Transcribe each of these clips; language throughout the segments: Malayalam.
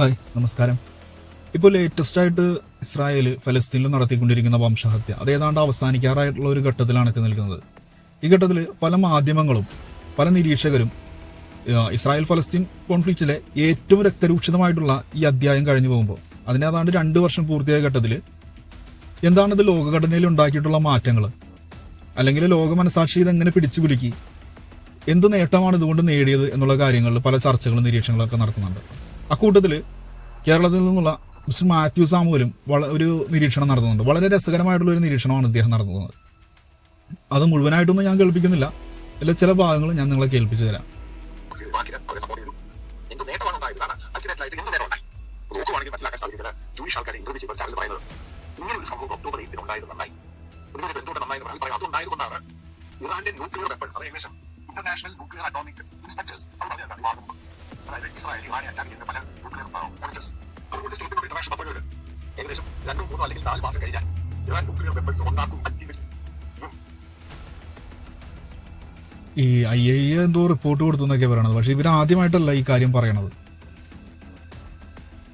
ഹായ് നമസ്കാരം. ഇപ്പോൾ ലേറ്റസ്റ്റ് ആയിട്ട് ഇസ്രായേൽ ഫലസ്തീനിൽ നടത്തിക്കൊണ്ടിരിക്കുന്ന വംശഹത്യ അത് ഏതാണ്ട് അവസാനിക്കാറായിട്ടുള്ള ഒരു ഘട്ടത്തിലാണ് എത്തി നിൽക്കുന്നത്. ഈ ഘട്ടത്തിൽ പല മാധ്യമങ്ങളും പല നിരീക്ഷകരും ഇസ്രായേൽ ഫലസ്തീൻ കോൺഫ്ലിക്റ്റിലെ ഏറ്റവും രക്തരൂക്ഷിതമായിട്ടുള്ള ഈ അധ്യായം കഴിഞ്ഞു പോകുമ്പോൾ അതിനേതാണ്ട് രണ്ട് വർഷം പൂർത്തിയായ ഘട്ടത്തിൽ എന്താണിത് ലോകഘടനയിൽ ഉണ്ടാക്കിയിട്ടുള്ള മാറ്റങ്ങൾ അല്ലെങ്കിൽ ലോക മനസാക്ഷി ഇതെങ്ങനെ പിടിച്ചു കുലുക്കി? എന്ത് നേട്ടമാണ് ഇതുകൊണ്ട് നേടിയത് എന്നുള്ള കാര്യങ്ങളിൽ പല ചർച്ചകളും നിരീക്ഷണങ്ങളൊക്കെ നടക്കുന്നുണ്ട്. അക്കൂട്ടത്തിൽ കേരളത്തിൽ നിന്നുള്ള മിസ്റ്റർ മാത്യു സാമുവലും ഒരു നിരീക്ഷണം നടത്തുന്നുണ്ട്. വളരെ രസകരമായിട്ടുള്ള ഒരു നിരീക്ഷണമാണ് ഇദ്ദേഹം നടത്തുന്നത്. അത് മുഴുവനായിട്ടൊന്നും ഞാൻ കേൾപ്പിക്കുന്നില്ല. അല്ല ചില ഭാഗങ്ങൾ ഞാൻ നിങ്ങളെ കേൾപ്പിച്ചു തരാം ഒരു നന്നായി അതുണ്ടായതുകൊണ്ടാണ് ഇറാന്റെ ന്യൂക്ലിയർ വെപ്പൺസ് അത് ഏകദേശം ഇന്റർനാഷണൽ ന്യൂക്ലിയർ അറ്റോമിക് ഇൻസ്പെക്ടേഴ്സ് അവർ പറഞ്ഞതാണ് അതായത് ഇസ്രായേലി ആരെ അറ്റാക്ക് ചെയ്യുന്ന പല ന്യൂക്ലിയർ അതുകൊണ്ട് സ്റ്റേറ്റിനോട് ഇന്റർനാഷണൽ പദ്ധതികൾ ഏകദേശം രണ്ടോ മൂന്നോ അല്ലെങ്കിൽ നാല് മാസം കഴിഞ്ഞാൽ ഇറാൻ ന്യൂക്ലിയർ വെപ്പൺസ് ഉണ്ടാക്കും ഈ ഐ ഐ എന്തോ റിപ്പോർട്ട് കൊടുത്തു എന്നൊക്കെ പറയണത്. പക്ഷെ ഇവർ ആദ്യമായിട്ടല്ല ഈ കാര്യം പറയണത്.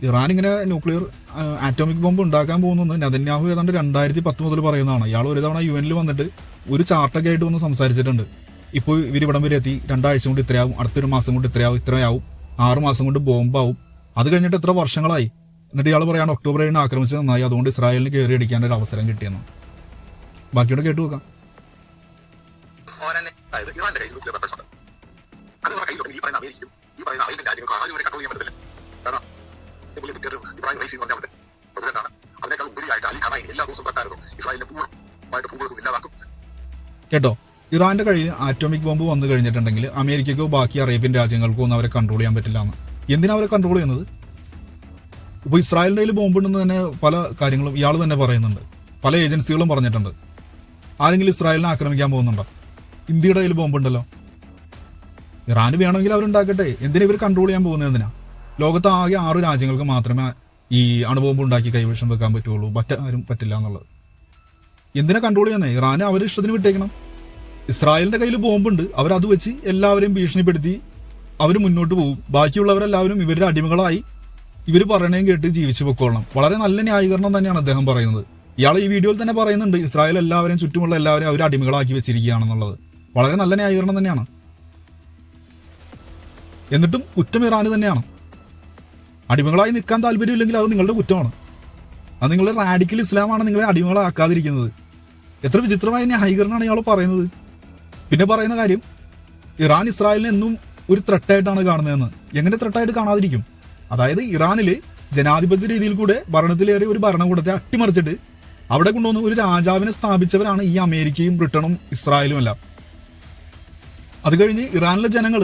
ഇറാൻ ഇങ്ങനെ ന്യൂക്ലിയർ ആറ്റോമിക് ബോംബ് ഉണ്ടാക്കാൻ പോകുന്നു നദന്യാഹു ഏതാണ്ട് രണ്ടായിരത്തി പത്ത് മുതൽ പറയുന്നതാണ്. ഇയാൾ ഒരു തവണ യു എനിൽ വന്നിട്ട് ഒരു ചാർട്ടൊക്കെ ആയിട്ട് വന്ന് സംസാരിച്ചിട്ടുണ്ട്. ഇപ്പോൾ ഇവർ ഇവിടം വരെ എത്തി. രണ്ടാഴ്ച കൊണ്ട് ഇത്രയാവും. അടുത്തൊരു മാസം കൊണ്ട് ഇത്രയാവും ഇത്രയാവും. ആറ് മാസം കൊണ്ട് ബോംബാവും. അത് കഴിഞ്ഞിട്ട് എത്ര വർഷങ്ങളായി? എന്നിട്ട് ഇയാൾ പറയാണ് ഒക്ടോബർ ഏഴിന് ആക്രമിച്ചത് നന്നായി. അതുകൊണ്ട് ഇസ്രായേലിന് കയറി അടിക്കാൻ ഒരു അവസരം കിട്ടിയെന്ന്. ബാക്കിയോട് കേട്ടു ഇല്ലാതാക്കും കേട്ടോ? ഇറാന്റെ കയ്യിൽ ആറ്റോമിക് ബോംബ് വന്നു കഴിഞ്ഞിട്ടുണ്ടെങ്കിൽ അമേരിക്കക്കോ ബാക്കി അറേബ്യൻ രാജ്യങ്ങൾക്കോ ഒന്നും അവരെ കൺട്രോൾ ചെയ്യാൻ പറ്റില്ല എന്ന്. എന്തിനാ അവരെ കൺട്രോൾ ചെയ്യുന്നത്? ഇപ്പോൾ ഇസ്രായേലിന്റെ കയ്യിൽ ബോംബ് ഉണ്ടെന്ന് തന്നെ പല കാര്യങ്ങളും ഇയാൾ തന്നെ പറയുന്നുണ്ട്. പല ഏജൻസികളും പറഞ്ഞിട്ടുണ്ട്. ആരെങ്കിലും ഇസ്രായേലിനെ ആക്രമിക്കാൻ പോകുന്നുണ്ടോ? ഇന്ത്യയുടെ കയ്യിൽ ബോംബ് ഉണ്ടല്ലോ. ഇറാന് വേണമെങ്കിൽ അവരുണ്ടാക്കട്ടെ. എന്തിനാ ഇവർ കൺട്രോൾ ചെയ്യാൻ പോകുന്നത് എന്തിനാ? ലോകത്ത് ആകെ ആറ് രാജ്യങ്ങൾക്ക് മാത്രമേ ഈ അണുബോംബ് ഉണ്ടാക്കി കൈവശം വെക്കാൻ പറ്റുള്ളൂ. മറ്റാരും പറ്റില്ല എന്നുള്ളത്. എന്തിനാ കൺട്രോൾ ചെയ്യുന്നത് ഇറാനെ അവരുടെ ഇഷ്ടത്തിന് വിട്ടേക്കണം. ഇസ്രായേലിന്റെ കയ്യിൽ ബോംബുണ്ട്. അവരത് വെച്ച് എല്ലാവരെയും ഭീഷണിപ്പെടുത്തി അവർ മുന്നോട്ട് പോകും. ബാക്കിയുള്ളവരെല്ലാവരും ഇവരുടെ അടിമകളായി ഇവർ പറയണേം കേട്ട് ജീവിച്ചു പൊക്കോളണം. വളരെ നല്ല ന്യായീകരണം തന്നെയാണ് അദ്ദേഹം പറയുന്നത്. ഇയാൾ ഈ വീഡിയോയിൽ തന്നെ പറയുന്നുണ്ട് ഇസ്രായേൽ എല്ലാവരെയും ചുറ്റുമുള്ള എല്ലാവരെയും അവർ അടിമകളാക്കി വെച്ചിരിക്കുകയാണെന്നുള്ളത്. വളരെ നല്ല ന്യായീകരണം തന്നെയാണ്. എന്നിട്ടും കുറ്റം ഇറാന് തന്നെയാണ്. അടിമകളായി നിൽക്കാൻ താല്പര്യമില്ലെങ്കിൽ അത് നിങ്ങളുടെ കുറ്റമാണ്. അത് നിങ്ങളുടെ റാഡിക്കൽ ഇസ്ലാമാണ് നിങ്ങളെ അടിമകളാക്കാതിരിക്കുന്നത്. എത്ര വിചിത്രമായ ന്യായീകരണമാണ് ഇയാൾ പറയുന്നത്. പിന്നെ പറയുന്ന കാര്യം ഇറാൻ ഇസ്രായേലിനെ എന്നും ഒരു ത്രട്ടായിട്ടാണ് കാണുന്നതെന്ന്. എങ്ങനെ ത്രട്ടായിട്ട് കാണാതിരിക്കും? അതായത് ഇറാനിൽ ജനാധിപത്യ രീതിയിൽ കൂടെ ഭരണത്തിലേറെ ഒരു ഭരണകൂടത്തെ അട്ടിമറിച്ചിട്ട് അവിടെ കൊണ്ടുവന്ന് ഒരു രാജാവിനെ സ്ഥാപിച്ചവരാണ് ഈ അമേരിക്കയും ബ്രിട്ടനും ഇസ്രായേലും എല്ലാം. അത് കഴിഞ്ഞ് ഇറാനിലെ ജനങ്ങൾ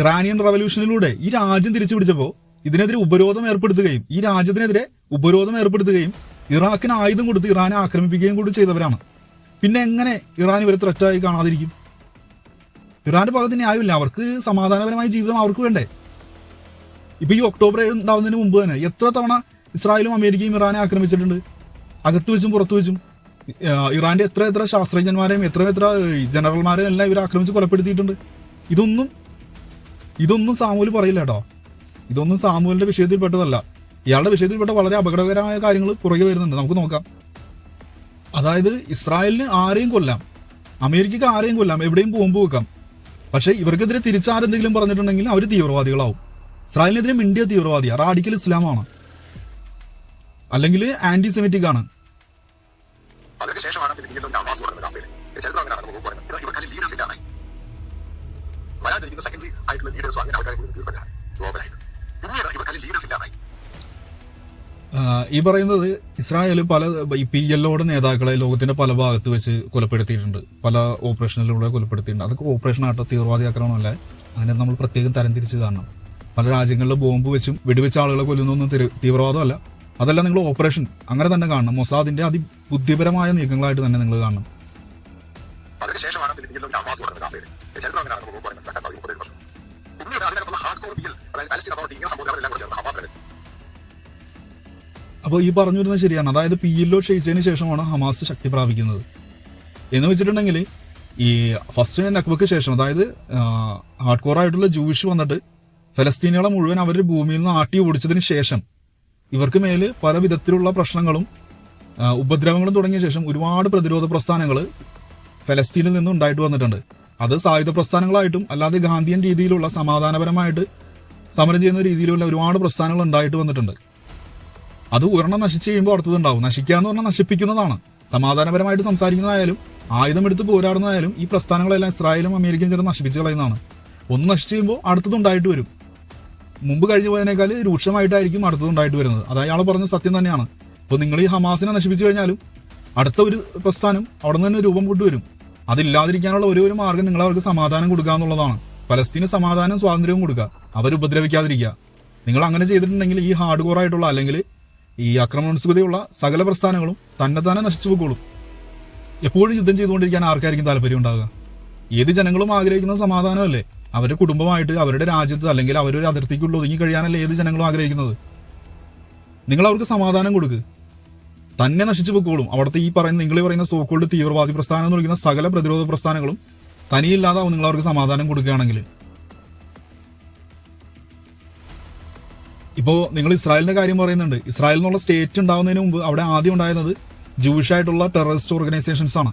ഇറാനിയൻ റവല്യൂഷനിലൂടെ ഈ രാജ്യം തിരിച്ചു പിടിച്ചപ്പോൾ ഇതിനെതിരെ ഉപരോധം ഏർപ്പെടുത്തുകയും ഈ രാജ്യത്തിനെതിരെ ഉപരോധം ഏർപ്പെടുത്തുകയും ഇറാഖിന് ആയുധം കൊടുത്ത് ഇറാനെ ആക്രമിപ്പിക്കുകയും കൂടി ചെയ്തവരാണ്. പിന്നെ എങ്ങനെ ഇറാൻ ഇവരെ ത്രറ്റായി കാണാതിരിക്കും? ഇറാന്റെ ഭാഗത്ത് ആയില്ല. അവർക്ക് സമാധാനപരമായ ജീവിതം അവർക്ക് വേണ്ടേ? ഇപ്പൊ ഈ ഒക്ടോബർ ഏഴ് ഉണ്ടാവുന്നതിന് മുമ്പ് തന്നെ എത്ര തവണ ഇസ്രായേലും അമേരിക്കയും ഇറാനെ ആക്രമിച്ചിട്ടുണ്ട്? അകത്ത് വെച്ചും പുറത്തു വെച്ചും. ഇറാന്റെ എത്ര എത്ര ശാസ്ത്രജ്ഞന്മാരെയും എത്ര എത്ര ജനറൽമാരെയും എല്ലാം ഇവർ ആക്രമിച്ച് കൊലപ്പെടുത്തിയിട്ടുണ്ട്. ഇതൊന്നും ഇതൊന്നും സാമൂൽ പറയില്ല കേട്ടോ. ഇതൊന്നും സാമൂലിന്റെ വിഷയത്തിൽപ്പെട്ടതല്ല. ഇയാളുടെ വിഷയത്തിൽപ്പെട്ട വളരെ അപകടകരമായ കാര്യങ്ങൾ പുറകെ വരുന്നുണ്ട്. നമുക്ക് നോക്കാം. അതായത് ഇസ്രായേലിന് ആരെയും കൊല്ലാം. അമേരിക്കക്ക് ആരെയും കൊല്ലാം. എവിടെയും ബോംബ് വെക്കാം. പക്ഷെ ഇവർക്കെതിരെ തിരിച്ചാരെന്തെങ്കിലും പറഞ്ഞിട്ടുണ്ടെങ്കിൽ അവർ തീവ്രവാദികളാവും. ഇസ്രായേലിനെതിരെ ഇന്ത്യ തീവ്രവാദിയാണ് റാഡിക്കൽ ഇസ്ലാമാണ്. അല്ലെങ്കിൽ ആന്റി സെമിറ്റിക് ആണ്. ഈ പറയുന്നത് ഇസ്രായേൽ പല പി എല്ലോടെ നേതാക്കളെ ലോകത്തിന്റെ പല ഭാഗത്ത് വെച്ച് കൊലപ്പെടുത്തിയിട്ടുണ്ട്. പല ഓപ്പറേഷനിലൂടെ കൊലപ്പെടുത്തിയിട്ടുണ്ട്. അതൊക്കെ ഓപ്പറേഷൻ ആട്ടോ തീവ്രവാദി ആക്രമണമല്ല അങ്ങനെ നമ്മൾ പ്രത്യേകം തരംതിരിച്ച് കാണണം. പല രാജ്യങ്ങളിലെ ബോംബ് വെച്ചും വെടിവെച്ച ആളുകളെ കൊല്ലുന്നൊന്നും തീവ്ര- തീവ്രവാദമല്ല. അതല്ല നിങ്ങൾ ഓപ്പറേഷൻ അങ്ങനെ തന്നെ കാണണം. മൊസാദിന്റെ അതിബുദ്ധിപരമായ നീക്കങ്ങളായിട്ട് തന്നെ നിങ്ങൾ കാണണം. അതിനുശേഷമാണ് അപ്പോൾ ഈ പറഞ്ഞു വരുന്നത് ശരിയാണ്. അതായത് പി എല്ലോ ക്ഷയിച്ചതിന് ശേഷമാണ് ഹമാസ് ശക്തി പ്രാപിക്കുന്നത്. എന്ന് വെച്ചിട്ടുണ്ടെങ്കിൽ ഈ ഫസ്റ്റ് നക്ബക്ക് ശേഷം അതായത് ഹാർഡ് കോർ ആയിട്ടുള്ള ജൂയിഷ് വന്നിട്ട് ഫലസ്തീനികളെ മുഴുവൻ അവരുടെ ഭൂമിയിൽ നിന്ന് ആട്ടി ഓടിച്ചതിന് ശേഷം ഇവർക്ക് മേൽ പല വിധത്തിലുള്ള പ്രശ്നങ്ങളും ഉപദ്രവങ്ങളും തുടങ്ങിയ ശേഷം ഒരുപാട് പ്രതിരോധ പ്രസ്ഥാനങ്ങൾ ഫലസ്തീനിൽ നിന്നും ഉണ്ടായിട്ട് വന്നിട്ടുണ്ട്. അത് സായുധ പ്രസ്ഥാനങ്ങളായിട്ടും അല്ലാതെ ഗാന്ധിയൻ രീതിയിലുള്ള സമാധാനപരമായിട്ട് സമരം ചെയ്യുന്ന രീതിയിലുള്ള ഒരുപാട് പ്രസ്ഥാനങ്ങൾ ഉണ്ടായിട്ട് വന്നിട്ടുണ്ട്. അത് ഒരെണ്ണം നശിച്ചു കഴിയുമ്പോൾ അടുത്തത് ഉണ്ടാവും നശിക്കുക എന്ന് പറഞ്ഞാൽ നശിപ്പിക്കുന്നതാണ്. സമാധാനപരമായിട്ട് സംസാരിക്കുന്നതായാലും ആയുധമെടുത്ത് പോരാടുന്നതായാലും ഈ പ്രസ്ഥാനങ്ങളെല്ലാം ഇസ്രായേലും അമേരിക്കയും ചേർന്ന് നശിപ്പിച്ചു കളയുന്നതാണ്. ഒന്ന് നശിച്ചു കഴിയുമ്പോൾ അടുത്തതുണ്ടായിട്ട് വരും. മുമ്പ് കഴിഞ്ഞു പോയതിനേക്കാൾ രൂക്ഷമായിട്ടായിരിക്കും അടുത്തതുണ്ടായിട്ട് വരുന്നത്. അത് അയാൾ പറഞ്ഞ സത്യം തന്നെയാണ്. അപ്പോൾ നിങ്ങൾ ഈ ഹമാസിനെ നശിപ്പിച്ചു കഴിഞ്ഞാലും അടുത്ത ഒരു പ്രസ്ഥാനം അവിടെ നിന്ന് തന്നെ രൂപം കൊണ്ടുവരും അതില്ലാതിരിക്കാനുള്ള ഒരേ ഒരു മാർഗം നിങ്ങൾ അവർക്ക് സമാധാനം കൊടുക്കുക എന്നുള്ളതാണ്. പലസ്തീന് സമാധാനം സ്വാതന്ത്ര്യവും കൊടുക്കുക. അവർ ഉപദ്രവിക്കാതിരിക്കുക നിങ്ങൾ അങ്ങനെ ചെയ്തിട്ടുണ്ടെങ്കിൽ ഈ ഹാർഡ് കോർ ആയിട്ടുള്ള അല്ലെങ്കിൽ ഈ ആക്രമണോത്സുകതയുള്ള സകല പ്രസ്ഥാനങ്ങളും തന്നെ തന്നെ നശിച്ചു പോയിക്കോളും. എപ്പോഴും യുദ്ധം ചെയ്തുകൊണ്ടിരിക്കാൻ ആർക്കായിരിക്കും താല്പര്യം ഉണ്ടാകുക ഏത് ജനങ്ങളും ആഗ്രഹിക്കുന്ന സമാധാനമല്ലേ? അവരുടെ കുടുംബമായിട്ട് അവരുടെ രാജ്യത്ത് അല്ലെങ്കിൽ അവരൊരു അതിർത്തിക്കുള്ള ഒതുങ്ങി കഴിയാനല്ലേ ഏത് ജനങ്ങളും ആഗ്രഹിക്കുന്നത്? നിങ്ങൾ അവർക്ക് സമാധാനം കൊടുക്ക്. തന്നെ നശിച്ചു പൊക്കോളും അവിടുത്തെ ഈ പറയുന്ന നിങ്ങൾ പറയുന്ന സോക്കോൾഡ് തീവ്രവാദി പ്രസ്ഥാനം എന്ന് വിളിക്കുന്ന സകല പ്രതിരോധ പ്രസ്ഥാനങ്ങളും തനിയില്ലാതാവും നിങ്ങൾ അവർക്ക് സമാധാനം കൊടുക്കുകയാണെങ്കിൽ. ഇപ്പോ നിങ്ങൾ ഇസ്രായേലിന്റെ കാര്യം പറയുന്നുണ്ട്. ഇസ്രായേൽ എന്നുള്ള സ്റ്റേറ്റ് ഉണ്ടാവുന്നതിന് മുമ്പ് അവിടെ ആദ്യം ഉണ്ടായിരുന്നത് ജൂഷ് ആയിട്ടുള്ള ടെററിസ്റ്റ് ഓർഗനൈസേഷൻസ് ആണ്.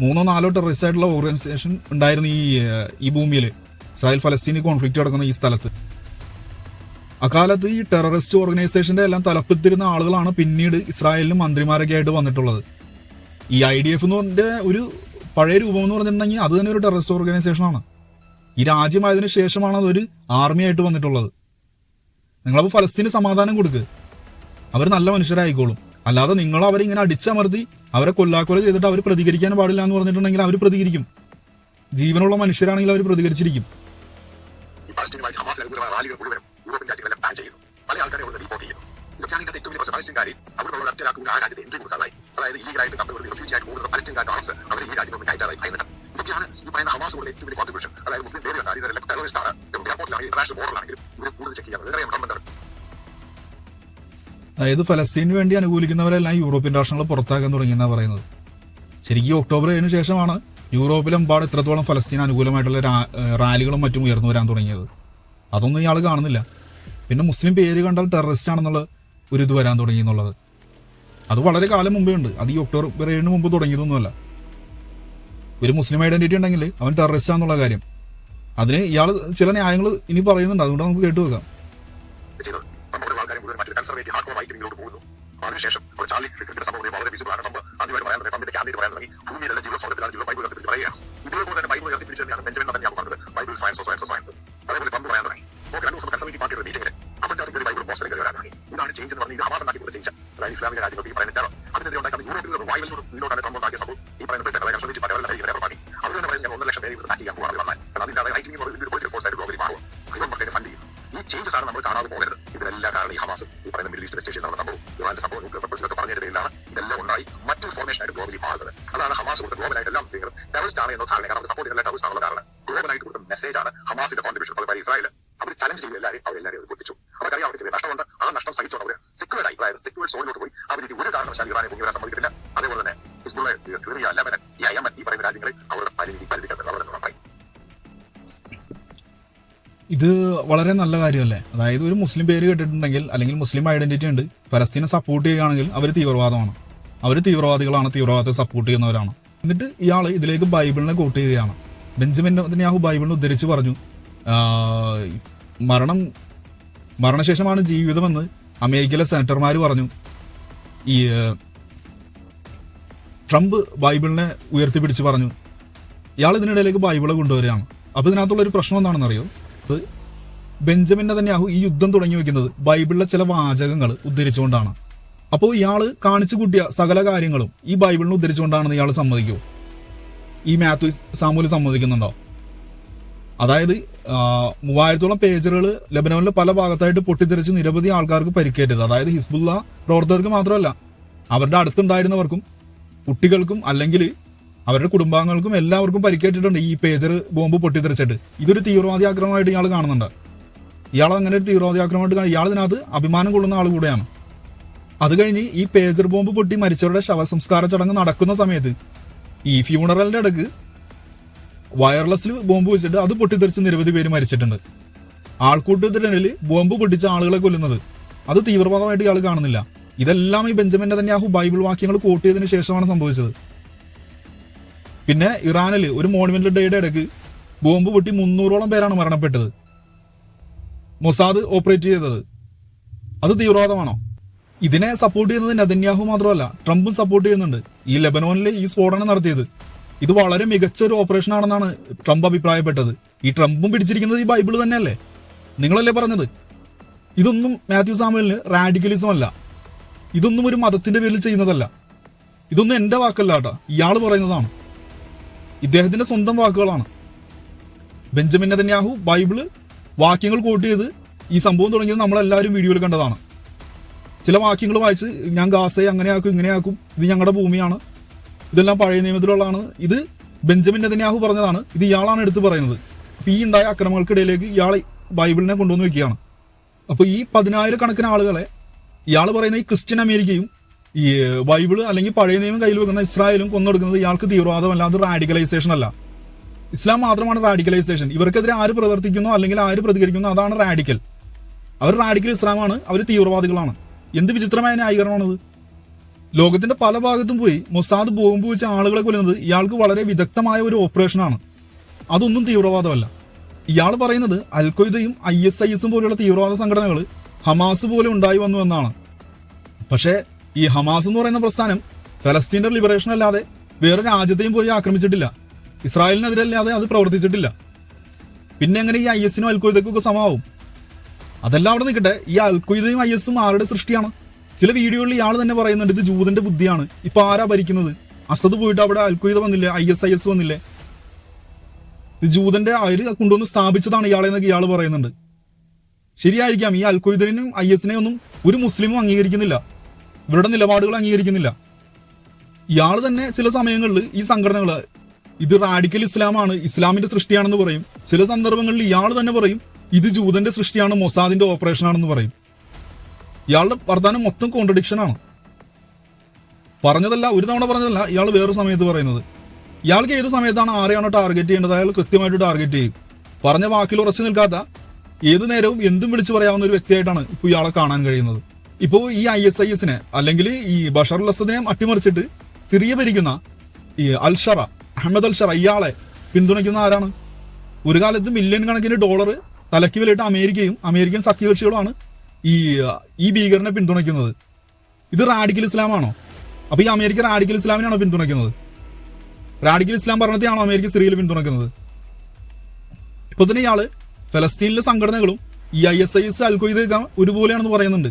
മൂന്നോ നാലോ ടെററിസ്റ്റ് ആയിട്ടുള്ള ഓർഗനൈസേഷൻ ഉണ്ടായിരുന്നു ഈ ഈ ഭൂമിയിൽ ഇസ്രായേൽ ഫലസ്തീനി കോൺഫ്ലിക്റ്റ് നടക്കുന്ന ഈ സ്ഥലത്ത്. അക്കാലത്ത് ഈ ടെററിസ്റ്റ് ഓർഗനൈസേഷന്റെ എല്ലാം തലപ്പത്തിരുന്ന ആളുകളാണ് പിന്നീട് ഇസ്രായേലിന് മന്ത്രിമാരൊക്കെ ആയിട്ട് വന്നിട്ടുള്ളത്. ഈ ഐ ഡി എഫ് എന്ന് പറഞ്ഞ ഒരു പഴയ രൂപം എന്ന് പറഞ്ഞിട്ടുണ്ടെങ്കിൽ അത് തന്നെ ഒരു ടെററിസ്റ്റ് ഓർഗനൈസേഷനാണ് ഈ രാജ്യമായതിനു ശേഷമാണ് അതൊരു ആർമി ആയിട്ട് വന്നിട്ടുള്ളത്. നിങ്ങളപ്പോൾ ഫലസ്തീന് സമാധാനം കൊടുക്ക്. അവർ നല്ല മനുഷ്യരായിക്കോളും. അല്ലാതെ നിങ്ങൾ അവരെ ഇങ്ങനെ അടിച്ചമർത്തി അവരെ കൊല്ലാക്കൊല ചെയ്തിട്ട് അവർ പ്രതികരിക്കാൻ പാടില്ല എന്ന് പറഞ്ഞിട്ടുണ്ടെങ്കിൽ അവർ പ്രതികരിക്കും. ജീവനുള്ള മനുഷ്യരാണെങ്കിൽ അവർ പ്രതികരിച്ചിരിക്കും. ഈ പല റിപ്പോർട്ട് ചെയ്യുന്നു. ഒറ്റരാക്കും ആ രാജ്യത്തെ അതായത് കമ്പനി റിഫ്യൂജി ആയിട്ട് പോകുന്ന പലസ്തീൻകാരുടെ അവർ ഈ രാജ്യത്ത് ഇതൊക്കെയാണ് ഈ പറയുന്ന ഹവാസുകളുടെ ഏറ്റവും വലിയ കോൺട്രിബ്യൂഷൻ അതായത് മുസ്ലിം പേര് കണ്ടാൽ ഇവരെല്ലാം ടെററിസ്റ്റ് ആണ്. എയർപോർട്ടിലാണെങ്കിൽ ഇന്റർനാഷണൽ ബോർഡറിലാണെങ്കിലും ഇവർ കൂടുതൽ ചെക്ക് ചെയ്യാൻ വേറെ ട്രംപ് അതായത് ഫലസ്തീന് വേണ്ടി അനുകൂലിക്കുന്നവരെല്ലാം യൂറോപ്യൻ രാഷ്ട്രങ്ങൾ പുറത്താക്കാൻ തുടങ്ങിയെന്നാണ് പറയുന്നത്. ശരിക്കും ഒക്ടോബർ ഏഴിന് ശേഷമാണ് യൂറോപ്പിലെമ്പാട് ഇത്രത്തോളം ഫലസ്തീൻ അനുകൂലമായിട്ടുള്ള റാലികളും മറ്റും ഉയർന്നു വരാൻ തുടങ്ങിയത്. അതൊന്നും ഇയാൾ കാണുന്നില്ല. പിന്നെ മുസ്ലിം പേര് കണ്ടാൽ ടെററിസ്റ്റ് ആണെന്നുള്ള ഒരു ഇത് വരാൻ തുടങ്ങി എന്നുള്ളത്. അത് വളരെ കാലം മുമ്പേ ഉണ്ട്. അത് ഈ ഒക്ടോബർ ഏഴിന് മുമ്പ് തുടങ്ങിയതൊന്നുമല്ല. ഒരു മുസ്ലിം ഐഡന്റിറ്റി ഉണ്ടെങ്കിൽ അവൻ ടെററിസ്റ്റ് ആണെന്നുള്ള കാര്യം. അതിന് ഇയാൾ ചില ന്യായങ്ങൾ ഇനി പറയുന്നുണ്ട്. അതുകൊണ്ട് നമുക്ക് കേട്ടു വെക്കാം അതിനുശേഷം ചാർലി സംഭവം പറയാൻ പറയാൻ ജീവ തന്നെ തന്നെ പറഞ്ഞത്. ബൈബിൾ സയൻസോ പറയാൻ തുടങ്ങി. രണ്ട് ദിവസം ബൈബിൾ തുടങ്ങി. ചേഞ്ച് എന്ന് ഇസ്ലാമിക രാജ്യങ്ങൾക്ക് ചേഞ്ചസ് ആണ് നമ്മൾ കാണാതെ പോകരുത്. ഇതിനെല്ലാം കാരണം ഈ ഹമാസ് ഈ പറയുന്ന മിഡിൽ ഈസ്റ്റ് സ്റ്റേഷൻ നടന്ന സംഭവം. ഇറാന്റെ സംഭവം വെപ്പൺസിലൊക്കെ പറഞ്ഞതിന്റെ പേരിലാണ് ഇതെല്ലാം ഉണ്ടായി. മറ്റൊരു ഫോർമേഷൻ ആയിട്ട് ഗ്ലോബലി മാറുന്നത്. അതാണ് ഹമാസ് കൊടുത്ത ഗ്ലോബലായിട്ട് എല്ലാം സ്ത്രീകൾ ടെററിസ്റ്റ് ആണ് എന്നോ ധാരണ കാരണം സപ്പോർട്ട് ചെയ്യുന്ന ടെററിസ്റ്റ് ആണുള്ള ധാരണ. ഗ്ലോബലായിട്ട് കൊടുത്ത മെസ്സേജ് ആണ് ഹമാസിന്റെ കോൺട്രിബ്യൂഷൻ അതുപോലെ ഇസ്രായേൽ അവർ ചലഞ്ച് ചെയ്തു എല്ലാവരും അവർ പൊട്ടിച്ചു. അവർക്കറിയാം അവർ ചെറിയ നഷ്ടമുണ്ട്. ആ നഷ്ടം സഹിച്ചോണ്ട് അവർ സെക്യൂർഡ് ആയി. അതായത് സെക്യൂർഡ് സോണിലോട്ട് പോയി. അവർ ഒരു കാരണവശാലും ഇറാനെ പൊങ്ങി വരാൻ സമ്മതിക്കില്ല ഇത് വളരെ നല്ല കാര്യമല്ലേ? അതായത് ഒരു മുസ്ലിം പേര് കേട്ടിട്ടുണ്ടെങ്കിൽ അല്ലെങ്കിൽ മുസ്ലിം ഐഡന്റിറ്റി ഉണ്ട് പലസ്തീനെ സപ്പോർട്ട് ചെയ്യുകയാണെങ്കിൽ അവർ തീവ്രവാദമാണ്. അവർ തീവ്രവാദികളാണ് തീവ്രവാദത്തെ സപ്പോർട്ട് ചെയ്യുന്നവരാണ്. എന്നിട്ട് ഇയാൾ ഇതിലേക്ക് ബൈബിളിനെ കോട്ട് ചെയ്യുകയാണ്. ബെഞ്ചമിൻ നെതന്യാഹു ബൈബിളിനെ ഉദ്ധരിച്ച് പറഞ്ഞു മരണം മരണശേഷമാണ് ജീവിതമെന്ന് അമേരിക്കയിലെ സെനറ്റർമാർ പറഞ്ഞു. ഈ ട്രംപ് ബൈബിളിനെ ഉയർത്തിപ്പിടിച്ച് പറഞ്ഞു. ഇയാൾ ഇതിനിടയിലേക്ക് ബൈബിൾ കൊണ്ടുവരികയാണ്. അപ്പൊ ഇതിനകത്തുള്ള ഒരു പ്രശ്നം എന്താണെന്നറിയോ? ബെഞ്ചമിൻ നെതന്യാഹു ഈ യുദ്ധം തുടങ്ങി വെക്കുന്നത് ബൈബിളിലെ ചില വാചകങ്ങൾ ഉദ്ധരിച്ചുകൊണ്ടാണ്. അപ്പോൾ ഇയാൾ കാണിച്ചു കൂട്ടിയ സകല കാര്യങ്ങളും ഈ ബൈബിളിനെ ഉദ്ധരിച്ചുകൊണ്ടാണെന്ന് ഇയാൾ സമ്മതിക്കൂ? ഈ മാത്യു സാമൂൽ സമ്മതിക്കുന്നുണ്ടോ? അതായത് മൂവായിരത്തോളം പേജറുകൾ ലബനോനിലെ പല ഭാഗത്തായിട്ട് പൊട്ടിത്തെറിച്ച് നിരവധി ആൾക്കാർക്ക് പരിക്കേറ്റത്. അതായത് ഹിസ്ബുല്ല പ്രവർത്തകർക്ക് മാത്രമല്ല അവരുടെ അടുത്തുണ്ടായിരുന്നവർക്കും കുട്ടികൾക്കും അല്ലെങ്കിൽ അവരുടെ കുടുംബാംഗങ്ങൾക്കും എല്ലാവർക്കും പരിക്കേറ്റിട്ടുണ്ട് ഈ പേജർ ബോംബ് പൊട്ടിത്തെറിച്ചിട്ട്. ഇതൊരു തീവ്രവാദി ആക്രമണമായിട്ട് ഇയാൾ കാണുന്നുണ്ട്. ഇയാൾ അങ്ങനെ ഒരു തീവ്രവാദി ആക്രമണമായിട്ട് ഇയാൾ ഇതിനകത്ത് അഭിമാനം കൊള്ളുന്ന ആൾ കൂടെയാണ്. അത് കഴിഞ്ഞ് ഈ പേജർ ബോംബ് പൊട്ടി മരിച്ചവരുടെ ശവസംസ്കാര ചടങ്ങ് നടക്കുന്ന സമയത്ത് ഈ ഫ്യൂണറലിന്റെ ഇടയ്ക്ക് വയർലെസ്സിൽ ബോംബ് വെച്ചിട്ട് അത് പൊട്ടിത്തെറിച്ച് നിരവധി പേര് മരിച്ചിട്ടുണ്ട്. ആൾക്കൂട്ടത്തിനിടയിൽ ബോംബ് പൊട്ടിച്ച ആളുകളെ കൊല്ലുന്നത് അത് തീവ്രവാദമായിട്ട് ഇയാൾ കാണുന്നില്ല. ഇതെല്ലാം ഈ ബെഞ്ചമിന്റെ തന്നെ നെതന്യാഹു ബൈബിൾ വാക്യങ്ങൾ കോട്ട് ചെയ്തതിനു ശേഷമാണ് സംഭവിച്ചത്. പിന്നെ ഇറാനിൽ ഒരു മോണുമെന്റൽ ഡേയുടെ ഇടയ്ക്ക് ബോംബ് പൊട്ടി മുന്നൂറോളം പേരാണ് മരണപ്പെട്ടത്. മൊസാദ് ഓപ്പറേറ്റ് ചെയ്തത്. അത് തീവ്രവാദമാണോ? ഇതിനെ സപ്പോർട്ട് ചെയ്യുന്നത് നെതന്യാഹു മാത്രമല്ല ട്രംപും സപ്പോർട്ട് ചെയ്യുന്നുണ്ട്. ഈ ലെബനോനിൽ ഈ സ്ഫോടനം നടത്തിയത്. ഇത് വളരെ മികച്ച ഒരു ഓപ്പറേഷൻ ആണെന്നാണ് ട്രംപ് അഭിപ്രായപ്പെട്ടത്. ഈ ട്രംപും പിടിച്ചിരിക്കുന്നത് ഈ ബൈബിൾ തന്നെയല്ലേ? നിങ്ങളല്ലേ പറഞ്ഞത്? ഇതൊന്നും മാത്യു സാമുവലിന് റാഡിക്കലിസം അല്ല. ഇതൊന്നും ഒരു മതത്തിന്റെ പേരിൽ ചെയ്യുന്നതല്ല. ഇതൊന്നും എന്റെ വാക്കല്ല കേട്ടോ. ഇയാൾ പറയുന്നതാണ്. ഇദ്ദേഹത്തിന്റെ സ്വന്തം വാക്കുകളാണ്. ബെഞ്ചമിൻ നെതന്യാഹു ബൈബിൾ വാക്യങ്ങൾ കോട്ട് ചെയ്ത് ഈ സംഭവം തുടങ്ങിയത് നമ്മളെല്ലാവരും വീഡിയോയിൽ കണ്ടതാണ്. ചില വാക്യങ്ങൾ വായിച്ച് ഞാൻ ഗാസയെ അങ്ങനെയാക്കും ഇങ്ങനെയാക്കും ഇത് ഞങ്ങളുടെ ഭൂമിയാണ് ഇതെല്ലാം പഴയ നിയമത്തിലുള്ളതാണ്. ഇത് ബെഞ്ചമിൻ നെതന്യാഹു പറഞ്ഞതാണ് ഇത് ഇയാളാണ് എടുത്തു പറയുന്നത്. അപ്പൊ ഈ ഉണ്ടായ അക്രമങ്ങൾക്കിടയിലേക്ക് ഇയാൾ ബൈബിളിനെ കൊണ്ടുവന്ന് വെക്കുകയാണ് അപ്പോൾ ഈ പതിനായിരക്കണക്കിന് ആളുകളെ ഇയാൾ പറയുന്ന ഈ ക്രിസ്ത്യൻ അമേരിക്കയും ഈ ബൈബിൾ അല്ലെങ്കിൽ പഴയ നിയമം കയ്യിൽ വെക്കുന്ന ഇസ്രായേലും കൊന്നെടുക്കുന്നത് ഇയാൾക്ക് തീവ്രവാദമല്ല അത് റാഡിക്കലൈസേഷൻ അല്ല. ഇസ്ലാം മാത്രമാണ് റാഡിക്കലൈസേഷൻ. ഇവർക്കെതിരെ ആര് പ്രവർത്തിക്കുന്നു അല്ലെങ്കിൽ ആര് പ്രതികരിക്കുന്നു അതാണ് റാഡിക്കൽ. അവർ റാഡിക്കൽ ഇസ്ലാമാണ് അവർ തീവ്രവാദികളാണ്. എന്ത് വിചിത്രമായ ന്യായീകരണമാണത്. ലോകത്തിന്റെ പല ഭാഗത്തും പോയി മൊസാദ് ബോംബ് വെച്ച ആളുകളെ കൊല്ലുന്നത് ഇയാൾക്ക് വളരെ വിദഗ്ധമായ ഒരു ഓപ്പറേഷനാണ്. അതൊന്നും തീവ്രവാദമല്ല. ഇയാൾ പറയുന്നത് അൽഖ്വയ്ദയും ഐ എസ് ഐ എസും പോലെയുള്ള തീവ്രവാദ സംഘടനകൾ ഹമാസ് പോലെ ഉണ്ടായി വന്നു എന്നാണ്. പക്ഷേ ഈ ഹമാസ് എന്ന് പറയുന്ന പ്രസ്ഥാനം ഫലസ്തീന്റെ ലിബറേഷൻ അല്ലാതെ വേറെ രാജ്യത്തെയും പോയി ആക്രമിച്ചിട്ടില്ല. ഇസ്രായേലിനെതിരല്ലാതെ അത്? പ്രവർത്തിച്ചിട്ടില്ല. പിന്നെ എങ്ങനെ ഈ ഐ എസിനും അൽഖ്വയ്ദക്കും ഒക്കെ സമാവും അതെല്ലാം അവിടെ നിൽക്കട്ടെ. ഈ അൽഖ്വയ്ദയും ഐ എസും ആരുടെ സൃഷ്ടിയാണ്? ചില വീഡിയോകളിൽ ഇയാൾ തന്നെ പറയുന്നുണ്ട് ഇത് ജൂതന്റെ ബുദ്ധിയാണ്. ഇപ്പൊ ആരാ ഭരിക്കുന്നത്? അസദ് പോയിട്ട് അവിടെ അൽഖ്വയ്ദ വന്നില്ലേ? ഐ എസ് ഐ എസ് വന്നില്ലേ? ഇത് ജൂതന്റെ അവർ കൊണ്ടുവന്ന് സ്ഥാപിച്ചതാണ് ഇയാളെ എന്നൊക്കെ ഇയാൾ പറയുന്നുണ്ട്. ശരിയായിരിക്കാം. ഈ അൽഖ്വയ്ദനെയും ഐ എസിനെ ഒന്നും ഒരു മുസ്ലിമും അംഗീകരിക്കുന്നില്ല. ഇവരുടെ നിലപാടുകൾ അംഗീകരിക്കുന്നില്ല. ഇയാൾ തന്നെ ചില സമയങ്ങളിൽ ഈ സംഘടനകൾ ഇത് റാഡിക്കൽ ഇസ്ലാമാണ് ഇസ്ലാമിന്റെ സൃഷ്ടിയാണെന്ന് പറയും. ചില സന്ദർഭങ്ങളിൽ ഇയാൾ തന്നെ പറയും ഇത് ജൂതന്റെ സൃഷ്ടിയാണ് മൊസാദിന്റെ ഓപ്പറേഷൻ ആണെന്ന് പറയും. ഇയാളുടെ വർദ്ധാനം മൊത്തം കോൺട്രഡിക്ഷൻ ആണ്. പറഞ്ഞതല്ല ഒരു തവണ പറഞ്ഞതല്ല ഇയാൾ വേറൊരു സമയത്ത് പറയുന്നത്. ഇയാൾക്ക് ഏത് സമയത്താണ് ആരെയാണോ ടാർഗറ്റ് ചെയ്യേണ്ടത്? അയാൾ കൃത്യമായിട്ട് ടാർഗറ്റ് ചെയ്യും. പറഞ്ഞ വാക്കിൽ ഉറച്ചു നിൽക്കാത്ത ഏത് നേരവും എന്തും വിളിച്ചു പറയാവുന്ന ഒരു വ്യക്തിയായിട്ടാണ് ഇപ്പോൾ ഇയാളെ കാണാൻ കഴിയുന്നത്. ഇപ്പോൾ ഈ ഐ എസ് ഐ എസിനെ അല്ലെങ്കിൽ ഈ ബഷറുൽ അസദിനെ അട്ടിമറിച്ചിട്ട് സിറിയ ഭരിക്കുന്ന ഈ അൽഷറ അഹമ്മദ് അൽഷറ ഇയാളെ പിന്തുണയ്ക്കുന്ന ആരാണ്? ഒരു കാലത്ത് മില്യൺ കണക്കിന് ഡോളർ തലയ്ക്ക് വിലയിട്ട് അമേരിക്കയും അമേരിക്കൻ സഖ്യകക്ഷികളുമാണ് ഈ ഈ ഭീകരനെ പിന്തുണയ്ക്കുന്നത്. ഇത് റാഡിക്കൽ ഇസ്ലാമാണോ അപ്പൊ ഈ അമേരിക്ക റാഡിക്കൽ ഇസ്ലാമിനാണോ പിന്തുണയ്ക്കുന്നത്? റാഡിക്കൽ ഇസ്ലാം ഭരണത്തെയാണോ അമേരിക്ക സിറിയയിൽ പിന്തുണയ്ക്കുന്നത്? ഇപ്പൊ തന്നെ ഇയാൾ ഫലസ്തീനിലെ സംഘടനകളും ഈ ഐ എസ് ഐ എസ് അൽഖ്വയ്ദയൊക്കെ ഒരുപോലെയാണെന്ന് പറയുന്നുണ്ട്.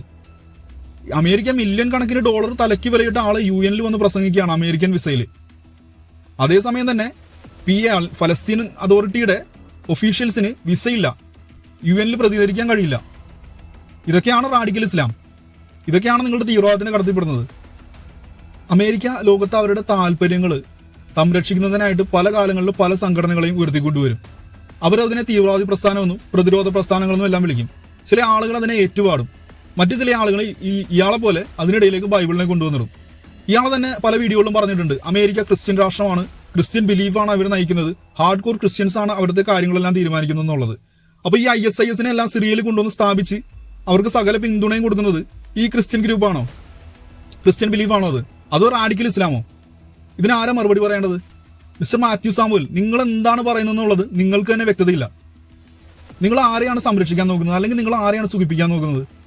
അമേരിക്ക മില്യൺ കണക്കിന് ഡോളർ തലയ്ക്ക് വിലയിട്ട് ആളെ യു എനിൽ വന്ന് പ്രസംഗിക്കുകയാണ് അമേരിക്കൻ വിസയിൽ അതേസമയം തന്നെ പി എ ഫലസ്തീൻ അതോറിറ്റിയുടെ ഒഫീഷ്യൽസിന് വിസയില്ല യു എനിൽ പ്രതികരിക്കാൻ കഴിയില്ല. ഇതൊക്കെയാണ് റാഡിക്കൽ ഇസ്ലാം ഇതൊക്കെയാണ് നിങ്ങളുടെ തീവ്രവാദത്തിന് കടത്തിപ്പെടുന്നത് അമേരിക്ക ലോകത്ത് അവരുടെ താല്പര്യങ്ങൾ സംരക്ഷിക്കുന്നതിനായിട്ട് പല കാലങ്ങളിലും പല സംഘടനകളെയും ഉയർത്തിക്കൊണ്ടുവരും. അവരതിനെ തീവ്രവാദി പ്രസ്ഥാനമെന്നും പ്രതിരോധ പ്രസ്ഥാനങ്ങളെന്നും എല്ലാം വിളിക്കും. ചില ആളുകൾ അതിനെ ഏറ്റുപാടും മറ്റു ചില ആളുകൾ ഈ ഇയാളെ പോലെ അതിനിടയിലേക്ക് ബൈബിളിനെ കൊണ്ടുവന്നിടും. ഇയാൾ തന്നെ പല വീഡിയോകളിലും പറഞ്ഞിട്ടുണ്ട്. അമേരിക്ക ക്രിസ്ത്യൻ രാഷ്ട്രമാണ്. ക്രിസ്ത്യൻ ബിലീഫാണ് അവർ നയിക്കുന്നത്. ഹാർഡ് കോർ ക്രിസ്ത്യൻസ് ആണ് അവരുടെ കാര്യങ്ങളെല്ലാം തീരുമാനിക്കുന്നത് എന്നുള്ളത്. അപ്പൊ ഈ ഐ എസ് ഐ എസിനെ എല്ലാം സിറിയയിൽ കൊണ്ടുവന്ന് സ്ഥാപിച്ച് അവർക്ക് സകല പിന്തുണയും കൊടുക്കുന്നത് ഈ ക്രിസ്ത്യൻ ഗ്രൂപ്പാണോ? ക്രിസ്ത്യൻ ബിലീഫാണോ അത്? അതോ റാഡിക്കൽ ഇസ്ലാമോ? ഇതിനാരാ മറുപടി പറയേണ്ടത്? മിസ്റ്റർ മാത്യു സാമുവൽ നിങ്ങൾ എന്താണ് പറയുന്നത് എന്നുള്ളത് നിങ്ങൾക്ക് തന്നെ വ്യക്തതയില്ല. നിങ്ങൾ ആരെയാണ് സംരക്ഷിക്കാൻ നോക്കുന്നത്? അല്ലെങ്കിൽ നിങ്ങൾ ആരെയാണ് സുഖിപ്പിക്കാൻ നോക്കുന്നത്?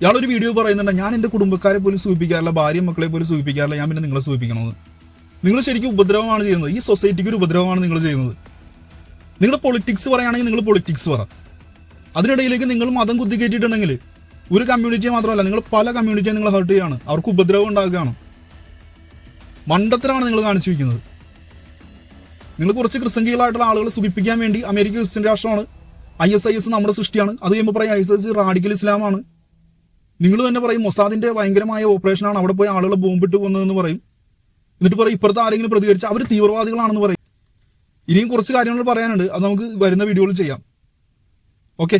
ഇയാളൊരു വീഡിയോ പറയുന്നുണ്ട് ഞാൻ എന്റെ കുടുംബക്കാരെ പോലും സൂചിപ്പിക്കാറില്ല ഭാര്യ മക്കളെ പോലും സൂചിപ്പിക്കാറില്ല ഞാൻ പിന്നെ നിങ്ങളെ സൂചിപ്പിക്കണമെന്ന്. നിങ്ങൾ ശരിക്കും ഉപദ്രവമാണ് ചെയ്യുന്നത്. ഈ സൊസൈറ്റിക്ക് ഒരു ഉപദ്രവമാണ് നിങ്ങൾ ചെയ്യുന്നത്. നിങ്ങൾ പൊളിറ്റിക്സ് പറയുകയാണെങ്കിൽ നിങ്ങൾ പൊളിറ്റിക്സ് പറ. അതിനിടയിലേക്ക് നിങ്ങൾ മതം കുത്തിക്കയറ്റിയിട്ടുണ്ടെങ്കിൽ ഒരു കമ്മ്യൂണിറ്റിയെ മാത്രമല്ല നിങ്ങൾ പല കമ്മ്യൂണിറ്റിയെ നിങ്ങൾ ഹർട്ട് ചെയ്യുകയാണ്. അവർക്ക് ഉപദ്രവം ഉണ്ടാക്കുകയാണ് മണ്ടത്തരമാണ് നിങ്ങൾ കാണിച്ചു വയ്ക്കുന്നത് നിങ്ങൾ കുറച്ച് ക്രിസ്തങ്കികളായിട്ടുള്ള ആളുകളെ സുഖിപ്പിക്കാൻ വേണ്ടി അമേരിക്ക ക്രിസ്ത്യൻ രാഷ്ട്രമാണ്. ഐ എസ് ഐ എസ് നമ്മുടെ സൃഷ്ടിയാണ്. അത് കഴിയുമ്പോൾ പറയാം ഐ എസ് എസ് റാഡിക്കൽ ഇസ്ലാമാണ്. നിങ്ങൾ തന്നെ പറയും മൊസാദിന്റെ ഭയങ്കരമായ ഓപ്പറേഷനാണ് അവിടെ പോയി ആളുകളെ ബോംബിട്ട് കൊന്നതെന്ന് പറയും. എന്നിട്ട് പറയും ഇപ്പുറത്ത് ആരെങ്കിലും പ്രതികരിച്ച് അവർ തീവ്രവാദികളാണെന്ന് പറയും. ഇനിയും കുറച്ച് കാര്യങ്ങൾ പറയാനുണ്ട്. അത് നമുക്ക് വരുന്ന വീഡിയോയിൽ ചെയ്യാം. ഓക്കെ